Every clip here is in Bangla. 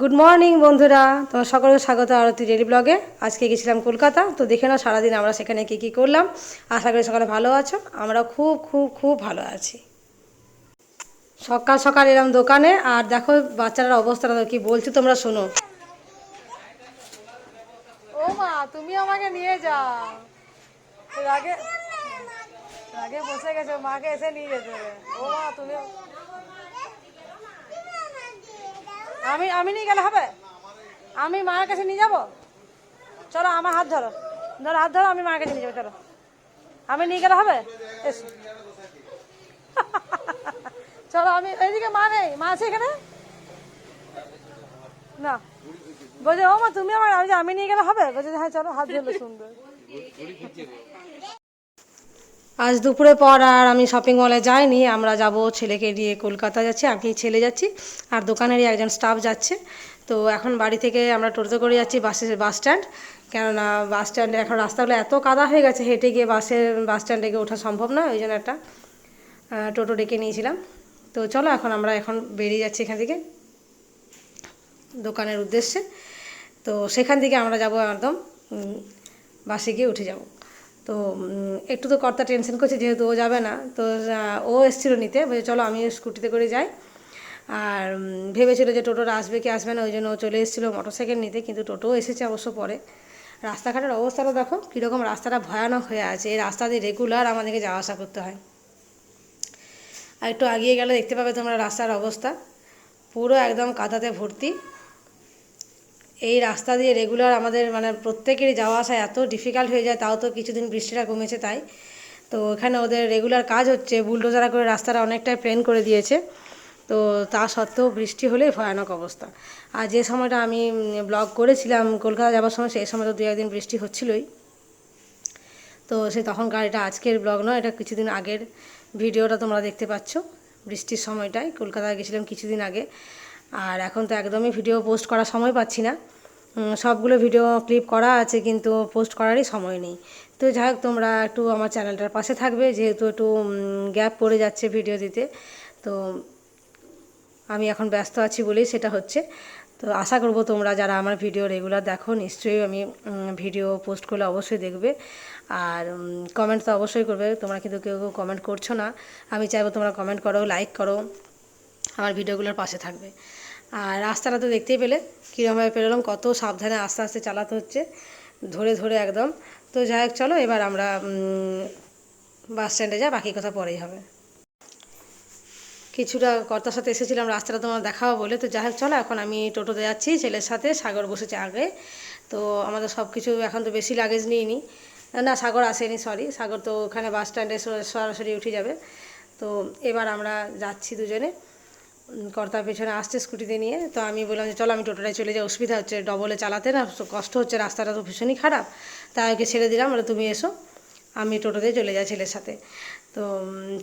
গুড মর্নিং বন্ধুরা। তোমার সকলকে স্বাগত আরতি ডেলি ব্লগে আজকে গেছিলাম কলকাতা, তো দেখে নাও সারাদিন আমরা সেখানে কী কী করলাম। আশা করি সকালে ভালো আছো। আমরা খুব খুব খুব ভালো আছি। সকাল সকাল এলাম দোকানে, আর দেখো বাচ্চাটার অবস্থাটা কি বলছি তোমরা শোনো। ও মা তুমি আমাকে নিয়ে যাও। আগে বসে গেছো, মাকে এসে নিয়ে যেতে ও মা তুমি আমি আমি নিয়ে গেলে হবে? আমি মায়ের কাছে নিয়ে যাব? চলো, আমার হাত ধরো। ধরো, হাত ধরো, আমি মায়ের কাছে নিয়ে যাব, চলো। আমি নিয়ে গেলে হবে? এসো। চলো, আমি এইদিকে মা নেই। মা আছে এখানে? না। বলছে, ও মা, তুমি আমার, আমি নিয়ে গেলে হবে? বলছে হ্যাঁ চলো, হাত ধরলে সুন্দর। আজ দুপুরে পর আর আমি শপিং মলে যাইনি, আমরা যাব ছেলেকে নিয়ে কলকাতা যাচ্ছি, আমি ছেলে যাচ্ছি, আর দোকানেরই একজন স্টাফ যাচ্ছে। তো এখন বাড়ি থেকে আমরা টোটোতে করে যাচ্ছি বাসে বাস স্ট্যান্ড কেননা বাস স্ট্যান্ডে এখন রাস্তাগুলো এত কাদা হয়ে গেছে, হেঁটে গিয়ে বাসে বাস স্ট্যান্ডে গিয়ে ওঠা সম্ভব না, ওই জন্য একটা টোটো ডেকে নিয়েছিলাম। তো চলো এখন আমরা এখন বেরিয়ে যাচ্ছি এখান থেকে, দোকানের উদ্দেশ্যে। তো সেখান থেকে আমরা যাব একদম বাসে গিয়ে উঠে যাব। তো একটু তো কর্তা টেনশন করছে যেহেতু ও যাবে না। তো ও এসেছিল নিতে, বলছে, চলো আমি স্কুটিতে করে যাই। আর ভেবেছিল যে টোটোটা আসবে কি আসবে না, ওই জন্য ও চলে এসেছিল মোটরসাইকেল নিতে, কিন্তু টোটোও এসেছে অবশ্য পরে। রাস্তাঘাটের অবস্থাটা দেখো, কীরকম রাস্তাটা ভয়ানক হয়ে আছে। এই রাস্তা দিয়ে রেগুলার আমাদেরকে যাওয়া আসা করতে হয়। আর একটু আগিয়ে গেলে দেখতে পাবে তোমরা রাস্তার অবস্থা। পুরো একদম কাদাতে ভর্তি। এই রাস্তা দিয়ে রেগুলার আমাদের মানে প্রত্যেকেরই যাওয়া আসা এত ডিফিকাল্ট হয়ে যায়, তাও তো কিছুদিন বৃষ্টিটা কমেছে তাই। তো এখানে ওদের রেগুলার কাজ হচ্ছে বুলডোজারা করে রাস্তাটা অনেকটাই প্লেন করে দিয়েছে। তো তা সত্ত্বেও বৃষ্টি হলে ভয়ানক অবস্থা। আর যে সময়টা আমি ব্লগ করেছিলাম কলকাতা যাওয়ার সময়, সেই সময় তো দু একদিন বৃষ্টি হচ্ছিলোই। তো সে তখনকার এটা আজকের ব্লগ নয়, এটা কিছুদিন আগের ভিডিওটা তোমরা দেখতে পাচ্ছ। বৃষ্টির সময়টায় কলকাতায় গেছিলাম কিছুদিন আগে। আর এখন তো একদমই ভিডিও পোস্ট করার সময় পাচ্ছি না। সবগুলো ভিডিও ক্লিপ করা আছে কিন্তু পোস্ট করারই সময় নেই। তো যাই হোক, তোমরা একটু আমার চ্যানেলটার পাশে থাকবে, যেহেতু একটু গ্যাপ পড়ে যাচ্ছে ভিডিও দিতে। তো আমি এখন ব্যস্ত আছি বলেই সেটা হচ্ছে। তো আশা করব তোমরা যারা আমার ভিডিও রেগুলার দেখো, নিশ্চয়ই আমি ভিডিও পোস্ট করলে অবশ্যই দেখবে। আর কমেন্ট তো অবশ্যই করবে, তোমরা কিন্তু কেউ কেউ কমেন্ট করছ না। আমি চাইব তোমরা কমেন্ট করো লাইক করো, আমার ভিডিওগুলোর পাশে থাকবে। আর রাস্তাটা তো দেখতেই পেলে কীরকমভাবে পেরোলাম, কত সাবধানে আস্তে আস্তে চালাতে হচ্ছে, ধরে ধরে একদম। তো যাই হোক, চলো, এবার আমরা বাস স্ট্যান্ডে যাই বাকি কথা পরেই হবে। কিছুটা কর্তার সাথে এসেছিলাম, রাস্তাটা তোমার দেখাবো বলে। তো যাই হোক, চলো, এখন আমি টোটোতে যাচ্ছি, ছেলের সাথে, সাগর বসেছে আগে। তো আমাদের সব কিছু এখন তো বেশি লাগেজ নিইনি। না, সাগর আসেনি সরি সাগর তো ওখানে বাস স্ট্যান্ডে সর- সরাসরি উঠে যাবে। তো এবার আমরা যাচ্ছি দুজনে। কর্তার পেছনে আসছে স্কুটিতে নিয়ে, তো আমি বললাম যে চলো আমি টোটোটায় চলে যাই, অসুবিধা হচ্ছে ডবলে চালাতে না কষ্ট হচ্ছে, রাস্তাটা তো ভীষণই খারাপ। তাই ওকে ছেড়ে দিলাম, বলে তুমি এসো, আমি টোটোতে চলে যাই ছেলের সাথে। তো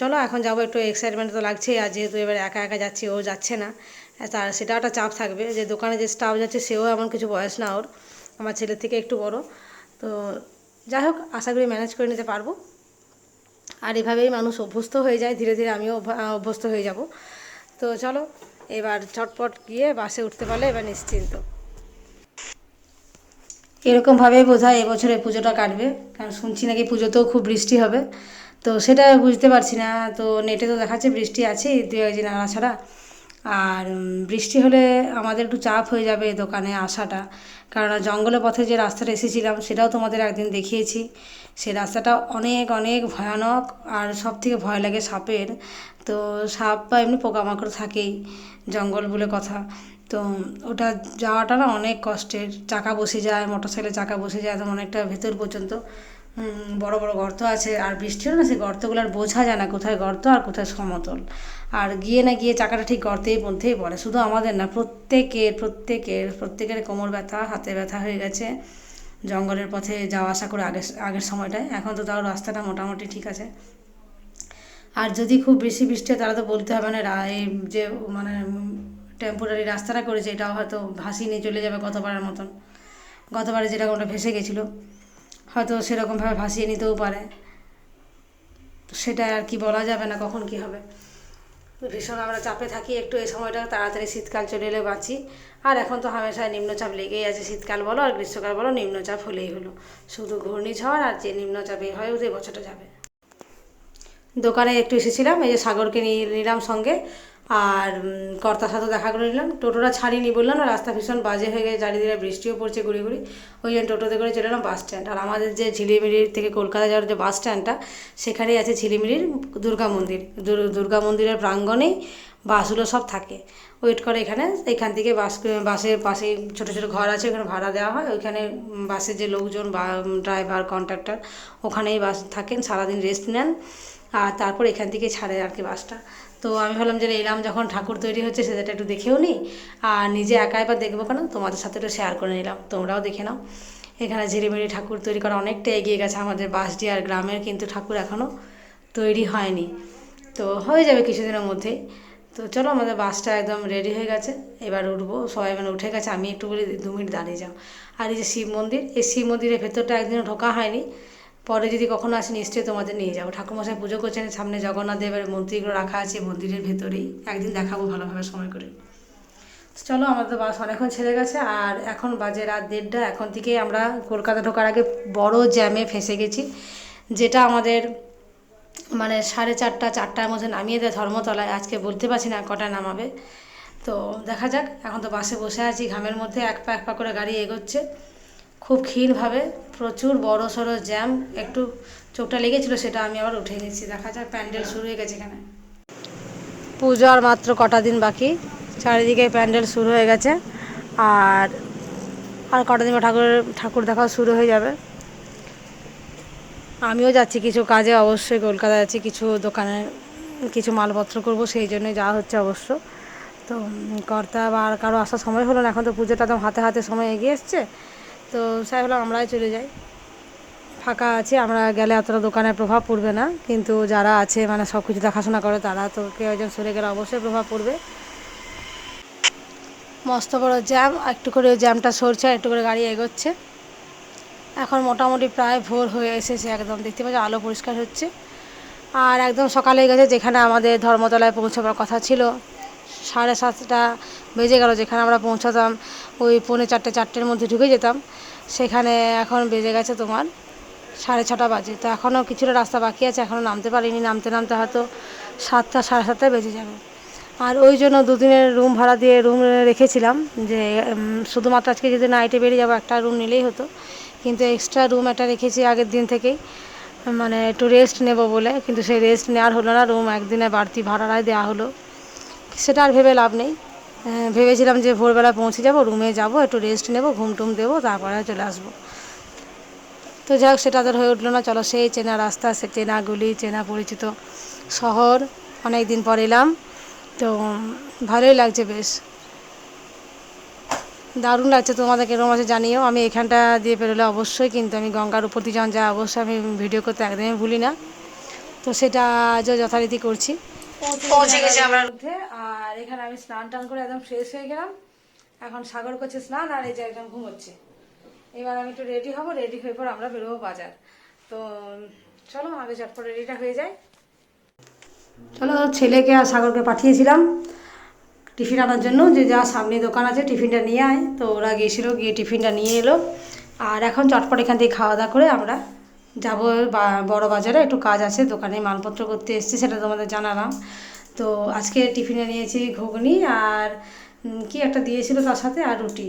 চলো এখন যাব, একটু এক্সাইটমেন্ট তো লাগছেই, আর যেহেতু এবার একা একা যাচ্ছি, ও যাচ্ছে না তার সেটাও একটা চাপ থাকবে, যে দোকানে যে স্টাফ যাচ্ছে, সেও এমন কিছু বয়স না ওর, আমার ছেলের থেকে একটু বড়। তো যাই হোক, আশা করি ম্যানেজ করে নিতে পারব। আর এভাবেই মানুষ অভ্যস্ত হয়ে যায়, ধীরে ধীরে আমিও অভ্যস্ত হয়ে যাব। তো চলো, এবার ছটপট গিয়ে বাসে উঠতে পারলে এবার নিশ্চিন্ত। এরকমভাবেই বোধ হয় এবছরে পুজোটা কাটবে, কারণ শুনছি নাকি পুজোতেও খুব বৃষ্টি হবে। তো সেটা বুঝতে পারছি না, তো নেটে তো দেখাচ্ছে বৃষ্টি আছে দু একদিন আনা ছাড়া। আর বৃষ্টি হলে আমাদের একটু চাপ হয়ে যাবে দোকানে আসাটা। কারণ জঙ্গলের পথে যে রাস্তাটা এসেছিলাম, সেটাও তোমাদের একদিন দেখিয়েছি। সে রাস্তাটা অনেক অনেক ভয়ানক আর সব থেকে ভয় লাগে সাপের। তো সাপ বা এমনি পোকামাকড় থাকেই, জঙ্গল বলে কথা। তো ওটা যাওয়াটা না অনেক কষ্টের। চাকা বসে যায় মোটর সাইকেলের চাকা বসে যায় একদম অনেকটা ভেতর পর্যন্ত। বড় বড় গর্ত আছে। আর বৃষ্টি হলে না সেই গর্তগুলো আর বোঝা যায় না কোথায় গর্ত আর কোথায় সমতল। আর গিয়ে না গিয়ে চাকাটা ঠিক গর্তেই মধ্যেই পড়ে। শুধু আমাদের না, প্রত্যেকের প্রত্যেকের প্রত্যেকের কোমর ব্যথা, হাতে ব্যথা হয়ে গেছে। জঙ্গলের পথে যাওয়া আসা করে আগের আগের সময়টায়। এখন তো তাও রাস্তাটা মোটামুটি ঠিক আছে। আর যদি খুব বেশি বৃষ্টি হয়, তাহলে তো বলতে হবে না এই যে মানে টেম্পোরারি রাস্তাটা করেছে, এটাও হয়তো ভাসিয়ে নিয়ে চলে যাবে গতবারের মতন। গতবারে যেরকমটা ভেসে গেছিল, হয়তো সেরকমভাবে ভাসিয়ে নিতেও পারে। সেটা আর কি বলা যাবে না, কখন কি হবে। ভীষণ আমরা চাপে থাকি, একটু এই সময়টা তাড়াতাড়ি শীতকাল চলে এলে বাঁচি। আর এখন তো হামেশায় নিম্নচাপ লেগেই আছে শীতকাল বলো আর গ্রীষ্মকাল বলো, নিম্নচাপ হলেই হলো। শুধু ঘূর্ণিঝড় আর যে নিম্নচাপ হয় ওদের বছরটা যাবে। দোকানে একটু এসেছিলাম, এই যে সাগরকে নিয়ে নিলাম সঙ্গে। আর কর্তার সাথে দেখা করে নিলাম। টোটোটা ছাড়িনি বললাম, না, রাস্তা ভীষণ বাজে হয়ে গেছে, চারিদিকে বৃষ্টিও পড়ছে ঘুরে ঘুরি। ওই জন্য টোটোতে করে চলে এলাম বাস স্ট্যান্ড। আর আমাদের যে ঝিলিমিরির থেকে কলকাতা যাওয়ার যে বাস স্ট্যান্ডটা, সেখানেই আছে ঝিলিমিলির দুর্গা মন্দির। দুর্গা মন্দিরের প্রাঙ্গণেই বাসগুলো সব থাকে। ওয়েট করে এখানে, এখান থেকে বাস বাসের পাশে ছোটো ছোটো ঘর আছে, ওখানে ভাড়া দেওয়া হয়। ওইখানে বাসের যে লোকজন বা ড্রাইভার, কন্ট্রাক্টর, ওখানেই বাস থাকেন, সারাদিন রেস্ট নেন। আর তারপর এখান থেকে ছাড়ে আর কি বাসটা। তো আমি ভাবলাম যে এলাম যখন ঠাকুর তৈরি হচ্ছে সেটা একটু দেখেও নিই আর নিজে একা এবার দেখব কেন? তোমাদের সাথে একটু শেয়ার করে নিলাম। তোমরাও দেখে নাও। এখানে ঝিরিমিরি ঠাকুর তৈরি করা অনেকটা এগিয়ে গেছে আমাদের বাসডি আর গ্রামের, কিন্তু ঠাকুর এখনও তৈরি হয়নি। তো হয়ে যাবে কিছুদিনের মধ্যেই। তো চলো আমাদের বাসটা একদম রেডি হয়ে গেছে। এবার উঠবো। সবাই মানে উঠে গেছে। আমি একটু বলি, দু মিনিট দাঁড়িয়ে যাও। আর এই যে শিব মন্দির, এই শিব মন্দিরের ভেতরটা একদিনও ঢোকা হয়নি। পরে যদি কখনো আসি, নিশ্চয়ই তোমাদের নিয়ে যাব। ঠাকুরমশাই পুজো করছেন, সামনে জগন্নাথ দেবের মূর্তিগুলো রাখা আছে, মন্দিরের ভেতরেই। একদিন দেখাবো ভালোভাবে সময় করে। চলো, আমাদের বাস অনেকক্ষণ ছেড়ে গেছে, আর এখন বাজে রাত দেড়টা। এখন থেকে আমরা কলকাতা ঢোকার আগে বড় জ্যামে ফেঁসে গেছি, যেটা আমাদের মানে সাড়ে চারটা, চারটার মধ্যে নামিয়ে দেয় ধর্মতলায়। আজকে বলতে পারছি না কটা নামাবে। তো দেখা যাক, এখন তো বাসে বসে আছি, ঘামের মধ্যে এক পা এক পা করে গাড়ি এগোচ্ছে। খুব ক্ষীণভাবে প্রচুর বড় সড়ো জ্যাম একটু চোখটা লেগেছিলো সেটা আমি আবার উঠে গেছি দেখা যাক, প্যান্ডেল শুরু হয়ে গেছে এখানে। পুজো আর মাত্র কটা দিন বাকি, চারিদিকে প্যান্ডেল শুরু হয়ে গেছে। আর আর কটা দিন পর ঠাকুর দেখাও শুরু হয়ে যাবে। আমিও যাচ্ছি কিছু কাজে, অবশ্যই কলকাতা যাচ্ছি, কিছু দোকানে কিছু মালপত্র করব, সেই জন্যই যাওয়া হচ্ছে অবশ্য। তো কর্তা বা আর কারও আসার সময় হলো না, এখন তো পুজোটা একদম হাতে হাতে সময় এগিয়ে এসছে। তো সাই হলো, আমরাই চলে যাই। ফাঁকা আছে, আমরা গেলে এতটা দোকানের প্রভাব পড়বে না, কিন্তু যারা আছে মানে সব কিছু দেখাশোনা করে, তারা তো কেউ একজন সরে গেলে অবশ্যই প্রভাব পড়বে। মস্ত বড় জ্যাম একটু করে জ্যামটা সরছে একটু করে গাড়ি এগোচ্ছে। এখন মোটামুটি প্রায় ভোর হয়ে এসেছে একদম, দেখতে পাচ্ছি আলো পরিষ্কার হচ্ছে। আর একদম সকালে গেছে, যেখানে আমাদের ধর্মতলায় পৌঁছাবার কথা ছিল। সাড়ে সাতটা বেজে গেল, যেখানে আমরা পৌঁছাতাম, ওই পৌনে চারটে, চারটের মধ্যে ঢুকে যেতাম। সেখানে এখন বেজে গেছে তোমার সাড়ে ছটা বাজে। তো এখনও কিছুটা রাস্তা বাকি আছে, এখনও নামতে পারিনি। নামতে নামতে হয়তো সাতটা, সাড়ে সাতটায় বেজে যাবে। আর ওই জন্য দুদিনের রুম ভাড়া দিয়ে রুম রেখেছিলাম যে শুধুমাত্র আজকে যদি নাইটে বেরিয়ে যাব, একটা রুম নিলেই হতো। কিন্তু এক্সট্রা রুম একটা রেখেছি আগের দিন থেকেই। মানে একটু রেস্ট নেব বলে, কিন্তু সেই রেস্ট নেওয়ার হলো না। রুম একদিনে বাড়তি ভাড়ায় দেওয়া হলো। সেটা আর ভেবে লাভ নেই। আহ, ভেবেছিলাম যে ভোরবেলা পৌঁছে যাব রুমে যাব একটু রেস্ট নেব ঘুম টুম দেবো তারপরে চলে আসব। তো যাই হোক সেটা তাদের হয়ে উঠল না। চলো সেই চেনা রাস্তা সে চেনা গুলি চেনা পরিচিত শহর অনেক দিন পর এলাম। তো ভালোই লাগছে বেশ। দারুণ লাগছে তোমাদের কেরকম আছে জানিও। আমি এখানটা দিয়ে বেরোলে অবশ্যই কিন্তু আমি গঙ্গার উপর দিয়ে যখন যাই অবশ্যই আমি ভিডিও করতে একদমই ভুলি না। তো সেটা আজও যথারীতি করছি। পৌঁছে গেছি আমরা। মধ্যে। আর এখানে আমি স্নান টান করে একদম ফ্রেশ হয়ে গেলাম। এখন সাগর করছে স্নান আর এই যে একদম ঘুমোচ্ছে। এবার আমি একটু রেডি হব রেডি হয়ে পর আমরা বেরোবো বাজার। তো চলো আগে চটপট রেডিটা হয়ে যায়। চলো ছেলেকে আর সাগরকে পাঠিয়েছিলাম টিফিন আনার জন্য। যে যা সামনে দোকান আছে টিফিনটা নিয়ে আয়। তো ওরা গিয়েছিল গিয়ে টিফিনটা নিয়ে এলো। আর এখন চটপট এখান থেকে খাওয়া দাওয়া করে আমরা যাব বড় বাজারে, একটু কাজ আছে, দোকানে মালপত্র করতে এসেছি, সেটা তোমাদের জানালাম। তো আজকে টিফিনে নিয়েছি ঘুগনি আর কি একটা দিয়েছিল তার সাথে? আর রুটি।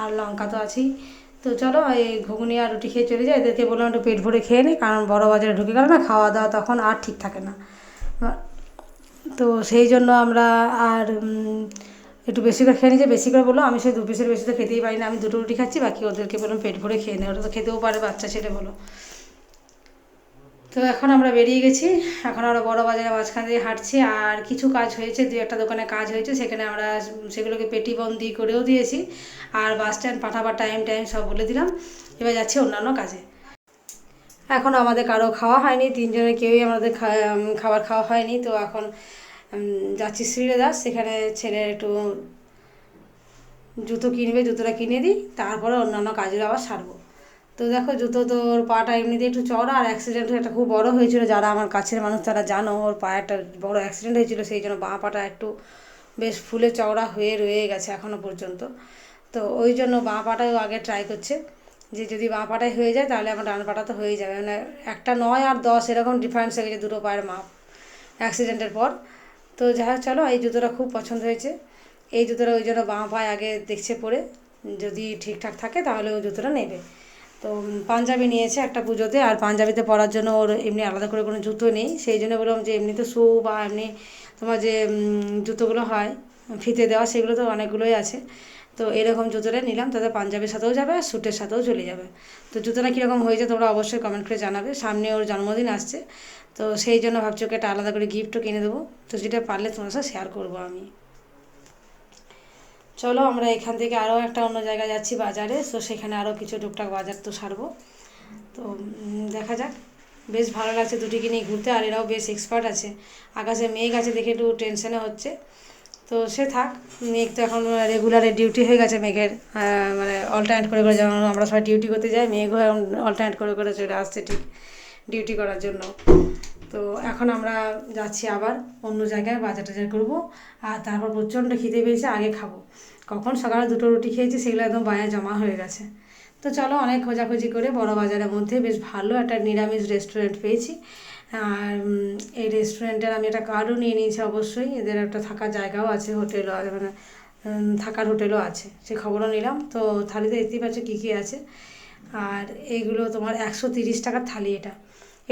আর লঙ্কা তো আছেই। তো চলো, এই ঘুগনি আর রুটি খেয়ে চলে যাই। এদেরকে বললাম একটু পেট ভরে খেয়ে নিই কারণ বড় বাজারে ঢুকে গেল না, খাওয়া দাওয়া তখন আর ঠিক থাকে না। তো সেই জন্য আমরা আর একটু বেশি করে খেয়ে নিয়েছি। বেশি করে বলল, আমি সেই দু পিসের বেশি তো খেতেই পারি না আমি দুটো রুটি খাচ্ছি, বাকি ওদেরকে বললাম পেট ভরে খেয়ে নেয় ওরা তো খেতেও পারে, বাচ্চা ছেলে বলো। তো এখন আমরা বেরিয়ে গেছি। এখন আমরা বড় বাজারে মাঝখান দিয়ে হাঁটছি আর কিছু কাজ হয়েছে, দু একটা দোকানে কাজ হয়েছে, সেখানে আমরা সেগুলোকে পেটিবন্দি করেও দিয়েছি আর বাস স্ট্যান্ড পাঠাবার টাইম টাইম সব বলে দিলাম। এবার যাচ্ছি অন্যান্য কাজে। এখন আমাদের কারও খাওয়া হয়নি তিনজনের কেউই আমাদের খাবার খাওয়া হয়নি। তো এখন যাচ্ছি শ্রীরেদাস সেখানে ছেলের একটু জুতো কিনবে, জুতোটা কিনে দিই, তারপরে অন্যান্য কাজগুলো আবার সারবো। তো দেখো জুতো তো ওর পাটা এমনিতে একটু চড়া আর অ্যাক্সিডেন্ট একটা খুব বড় হয়েছিল, যারা আমার কাছের মানুষ তারা জানো, ওর পায়ে একটা বড় অ্যাক্সিডেন্ট হয়েছিল, সেই জন্য বাঁ পাটা একটু বেশ ফুলে চওড়া হয়ে রয়ে গেছে এখনও পর্যন্ত। তো ওই জন্য বাঁ পাটাও আগে ট্রাই করছে, যে যদি বাঁ পাটায় হয়ে যায় তাহলে আমার ডান পাটা তো হয়েই যাবে। মানে একটা নয় আর দশ এরকম ডিফারেন্স হয়ে গেছে দুটো পায়ের মাপ অ্যাক্সিডেন্টের পর। তো যাই হোক, চলো, এই জুতোটা খুব পছন্দ হয়েছে। এই জুতোটা ওই জন্য বাঁ পায়ে আগে দেখছে পরে, যদি ঠিকঠাক থাকে তাহলে ওই জুতোটা নেবে। তো পাঞ্জাবি নিয়েছে একটা পুজোতে, আর পাঞ্জাবিতে পরার জন্য ওর এমনি আলাদা করে কোনো জুতো নেই। সেই জন্য বললাম যে এমনি তো শু বা এমনি তোমার যে জুতোগুলো হয়, ফিতে দেওয়া, সেগুলো তো অনেকগুলোই আছে। তো এরকম জুতোটা নিলাম, তাতে পাঞ্জাবির সাথেও যাবে আর স্যুটের সাথেও চলে যাবে। তো জুতোটা কীরকম হয়েছে তোমরা অবশ্যই কমেন্ট করে জানাবে। সামনে ওর জন্মদিন আসছে, তো সেই জন্য ভাবছি ওকে একটা আলাদা করে গিফটও কিনে দেবো। তো যেটা পারলে তোমার সাথে শেয়ার করব আমি। চলো আমরা এখান থেকে আরও একটা অন্য জায়গায় যাচ্ছি বাজারে। তো সেখানে আরও কিছু টুকটাক বাজার তো সারবো। তো দেখা যাক। বেশ ভালো লাগছে দুটিকে নিয়ে ঘুরতে, আর এরাও বেশ এক্সপার্ট আছে। আকাশে মেঘ আছে দেখে একটু টেনশনে হচ্ছে। তো সে থাক, মেঘ তো এখন রেগুলারে ডিউটি হয়ে গেছে মেঘের। মানে অল্টারনেট করে করে যেমন আমরা সবাই ডিউটি করতে যাই, মেঘও অল্টারনেট করে করে চলে আসছে ঠিক ডিউটি করার জন্য। তো এখন আমরা যাচ্ছি আবার অন্য জায়গায় বাজার টাজার করব। আর তারপর প্রচণ্ড খিদে পেয়েছে, আগে খাব। কখন সকালে দুটো রুটি খেয়েছি, সেগুলো একদম বায়া জমা হয়ে গেছে। তো চলো অনেক খোঁজাখুঁজি করে বড় বাজারের মধ্যে বেশ ভালো একটা নিরামিষ রেস্টুরেন্ট পেয়েছি। আর এই রেস্টুরেন্টের আমি একটা কার্ডও নিয়ে নিয়েছি অবশ্যই। এদের একটা থাকার জায়গাও আছে হোটেলও আছে মানে থাকার হোটেলও আছে। সে খবরও নিলাম। তো থালিতে দেখতেই পাচ্ছ কী কী আছে। আর এইগুলো তোমার একশো তিরিশ টাকার থালি এটা।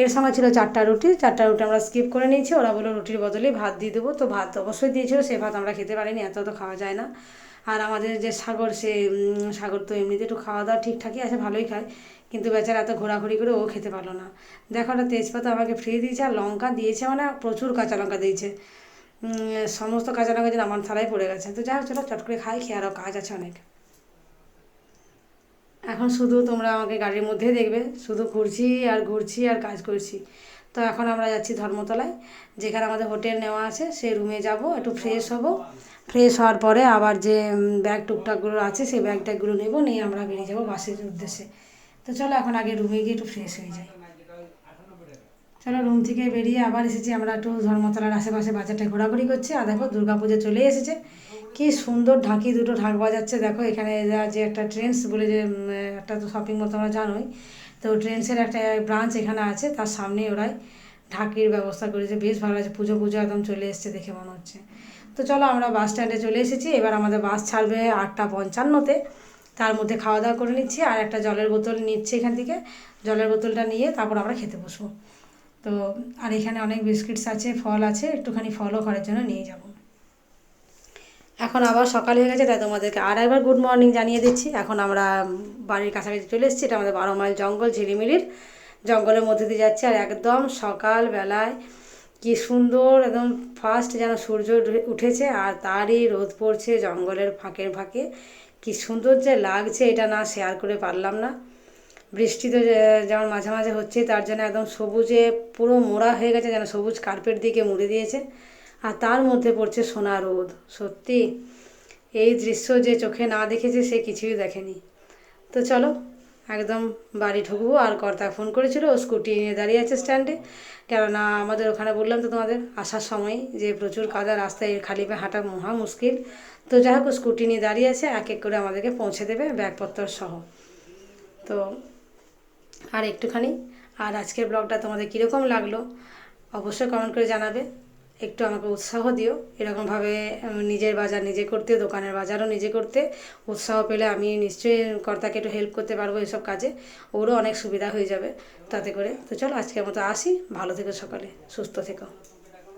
এর সঙ্গে ছিল চারটা রুটি চারটা রুটি আমরা স্কিপ করে নিয়েছি। ওরা বলল, রুটির বদলে ভাত দিয়ে দেবো। তো ভাত অবশ্যই দিয়েছিল, সে ভাত আমরা খেতে পারিনি, এত তো খাওয়া যায় না। আর আমাদের যে সাগর, সে সাগর তো এমনিতে একটু খাওয়া দাওয়া ঠিকঠাকই আছে, ভালোই খায়। কিন্তু বেচারা এত ঘোরাঘুরি করে ও খেতে পারল না। দেখো একটা তেজপাতা আমাকে ফ্রি দিয়েছে, আর লঙ্কা দিয়েছে মানে প্রচুর কাঁচা লঙ্কা দিয়েছে। সমস্ত কাঁচা লঙ্কা যেন আমার থালায় পড়ে গেছে। তো যাই হোক, চলো চট করে খাই, খেয়ে আরও কাজ আছে অনেক। এখন শুধু তোমরা আমাকে গাড়ির মধ্যেই দেখবে। শুধু ঘুরছি আর ঘুরছি আর কাজ করছি। তো এখন আমরা যাচ্ছি ধর্মতলায়, যেখানে আমাদের হোটেল নেওয়া আছে। সেই রুমে যাব, একটু ফ্রেশ হব। ফ্রেশ হওয়ার পরে আবার যে ব্যাগ টুকটাকগুলো আছে, সেই ব্যাগ ট্যাগগুলো নেব, নিয়ে আমরা বেরিয়ে যাব বাসের উদ্দেশ্যে। তো চলো এখন আগে রুমে গিয়ে একটু ফ্রেশ হয়ে যাই। চলো রুম থেকে বেরিয়ে আবার এসেছি। আমরা একটু ধর্মতলার আশেপাশে বাজারটা ঘোরাঘুরি করছি। আর দেখো দুর্গাপুজো চলে এসেছে। কি সুন্দর ঢাকি দুটো ঢাক বাজাচ্ছে। দেখো, এখানে যা- একটা ট্রেন্ডস বলে যে একটা তো শপিং মল তোমরা জানোই। তো ট্রেন্ডসের একটা ব্রাঞ্চ এখানে আছে, তার সামনেই ওরাই ঢাকির ব্যবস্থা করেছে। বেশ ভালো আছে, পুজো পুজো একদম চলে এসছে দেখে মনে হচ্ছে। তো চলো, আমরা বাস স্ট্যান্ডে চলে এসেছি। এবার আমাদের বাস ছাড়বে আটটা পঞ্চান্নতে। তার মধ্যে খাওয়া দাওয়া করে নিচ্ছি, আর একটা জলের বোতল নিচ্ছি এখান থেকে। জলের বোতলটা নিয়ে তারপর আমরা খেতে বসবো। তো, আর এখানে অনেক বিস্কিটস আছে, ফল আছে, একটুখানি ফলও ঘরের জন্য নিয়ে যাব। এখন আবার সকাল হয়ে গেছে, তাই তোমাদেরকে আর একবার গুড মর্নিং জানিয়ে দিচ্ছি। এখন আমরা বাড়ির কাছাকাছি চলে এসেছি, এটা আমাদের বারো মাইল জঙ্গল ঝিলিমিলির জঙ্গলের মধ্যে দিয়ে যাচ্ছে। আর একদম সকালবেলায় কি সুন্দর, একদম ফার্স্ট যেন সূর্য উঠেছে আর তারই রোদ পড়ছে জঙ্গলের ফাঁকে ফাঁকে। কি সুন্দর যে লাগছে, এটা না শেয়ার করে পারলাম না। বৃষ্টি তো যেমন মাঝে মাঝে হচ্ছে, তার জন্য একদম সবুজে পুরো মোড়া হয়ে গেছে, যেন সবুজ কার্পেট দিকে মুড়ে দিয়েছে। আর তার মধ্যে পড়ছে সোনা রোদ। সত্যি? এই দৃশ্য যে চোখে না দেখেছে, সে কিছুই দেখেনি। তো চলো, একদম বাড়ি ঢুকবো। আর কর্তা ফোন করেছিল, ও স্কুটি নিয়ে দাঁড়িয়ে আছে স্ট্যান্ডে। কেননা আমাদের ওখানে বললাম তো তোমাদের, আসার সময় যে প্রচুর কাদা, রাস্তায় খালি পায়ে হাঁটা মহা মুশকিল। তো যাই হোক স্কুটি নিয়ে দাঁড়িয়ে আছে, এক এক করে আমাদেরকে পৌঁছে দেবে ব্যাগপত্র সহ তো, আর একটুখানি। আর আজকের ব্লগটা তোমাদের কীরকম লাগল, অবশ্যই কমেন্ট করে জানাবে। একটু আমাকে উৎসাহ দিও। এরকমভাবে নিজের বাজার নিজে করতে, দোকানের বাজারও নিজে করতে উৎসাহ পেলে আমি নিশ্চয়ই কর্তাকে একটু হেল্প করতে পারব এসব কাজে। ওরও অনেক সুবিধা হয়ে যাবে তাতে করে। তো চলো, আজকের মতো আসি। ভালো থেকো সকালে। সুস্থ থেকো।